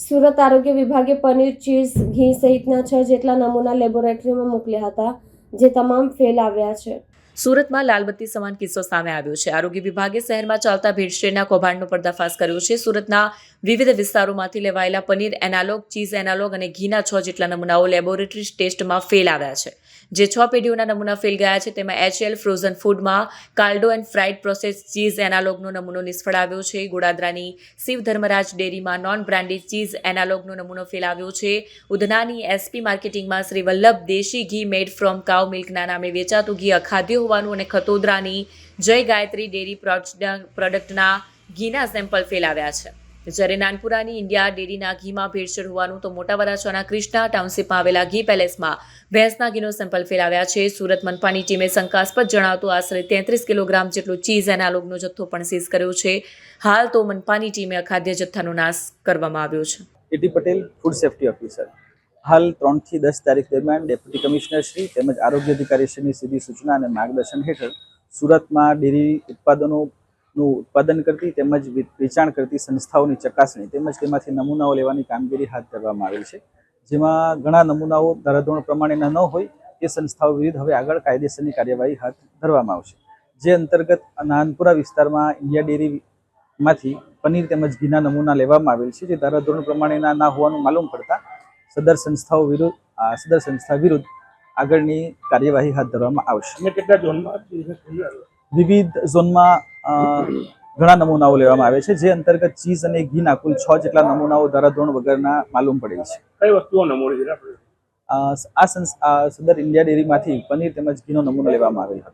સુરત આરોગ્ય વિભાગે પનીર, ચીઝ, ઘી સહિતના છ જેટલા નમૂના લેબોરેટરીમાં મોકલ્યા હતા, જે તમામ ફેલ આવ્યા છે. સુરતમાં લાલબત્તી સમાન કિસ્સો સામે આવ્યો છે. આરોગ્ય વિભાગે શહેરમાં ચાલતા ભેળસેળના કૌભાંડનો પર્દાફાશ કર્યો છે. સુરતના વિવિધ વિસ્તારોમાંથી લેવાયેલા પનીર એનાલોગ, ચીઝ એનાલોગ અને ઘીના છ જેટલા નમૂનાઓ લેબોરેટરી ટેસ્ટમાં ફેલ આવ્યા છે. જે છ પેઢીઓના નમૂના ફેલ ગયા છે, તેમાં એચએલ ફ્રોઝન ફૂડમાં કાલ્ડો એન્ડ ફ્રાઇડ પ્રોસેસ ચીઝ એનાલોગનો નમૂનો નિષ્ફળ આવ્યો છે. ગોડાદરાની શિવ ધર્મરાજ ડેરીમાં નોન બ્રાન્ડેડ ચીઝ એનાલોગનો નમૂનો ફેલ આવ્યો છે. ઉધનાની એસપી માર્કેટિંગમાં શ્રી વલ્લભ દેશી ઘી મેડ ફ્રોમ કાઉ મિલ્કના નામે વેચાતું ઘી અખાદ્ય હોવાનું અને ખતોદરાની જય ગાયત્રી ડેરી પ્રોડક્ટ- પ્રોડક્ટના ઘીના સેમ્પલ ફેલ આવ્યા છે. જ્યારે નાનપુરાની ઇન્ડિયા ડેરીના ઘીમાં ભેળસેળ હોવાનું તો મોટા વરાછાના ક્રિષ્ના ટાઉનશીપમાં આવેલા ઘી પેલેસમાં ભેંસના ઘીનો સેમ્પલ ફેલાવ્યા છે. સુરત મનપાની ટીમે શંકાસ્પદ જણાવતું આશરે તેત્રીસ કિલોગ્રામ જેટલો ચીઝ એનાલોગનો જથ્થો પણ સીઝ કર્યો છે. હાલ તો મનપાની ટીમે અખાદ્ય જથ્થાનો નાશ કરવામાં આવ્યો છે. AT Patel, food safety officer. હાલ ત્રણથી દસ તારીખ દરમિયાન ડેપ્યુટી કમિશનર શ્રી તેમજ આરોગ્ય અધિકારી શ્રીની સીધી સૂચના અને માર્ગદર્શન હેઠળ સુરતમાં ડેરી ઉત્પાદનોનું ઉત્પાદન કરતી તેમજ વેચાણ કરતી સંસ્થાઓની ચકાસણી તેમજ તેમાંથી નમૂનાઓ લેવાની કામગીરી હાથ ધરવામાં આવી છે. જેમાં ઘણા નમૂનાઓ ધારાધોરણ પ્રમાણેના ન હોય તે સંસ્થાઓ વિરુદ્ધ હવે આગળ કાયદેસરની કાર્યવાહી હાથ ધરવામાં આવશે. જે અંતર્ગત નાનપુરા વિસ્તારમાં ઇન્ડિયા ડેરીમાંથી પનીર તેમજ ઘીના નમૂના લેવામાં આવેલ છે જે ધારાધોરણ પ્રમાણેના ના હોવાનું માલુમ પડતા સદર સંસ્થાઓ વિરુદ્ધ સદર સંસ્થા વિરુદ્ધ આગળની કાર્યવાહી હાથ ધરવામાં આવશે. કેટલા ઝોનમાં વિવિધ ઝોનમાં ઘણા નમૂનાઓ લેવામાં આવે છે જે અંતર્ગત ચીઝ અને ઘીના કુલ છ જેટલા નમૂનાઓ ધારાધોરણ વગરના માલુમ પડે છે. કઈ વસ્તુઓ નમૂનો આ સદર ઇન્ડિયા ડેરીમાંથી પનીર તેમજ ઘીનો નમૂનો લેવામાં આવેલ હતો.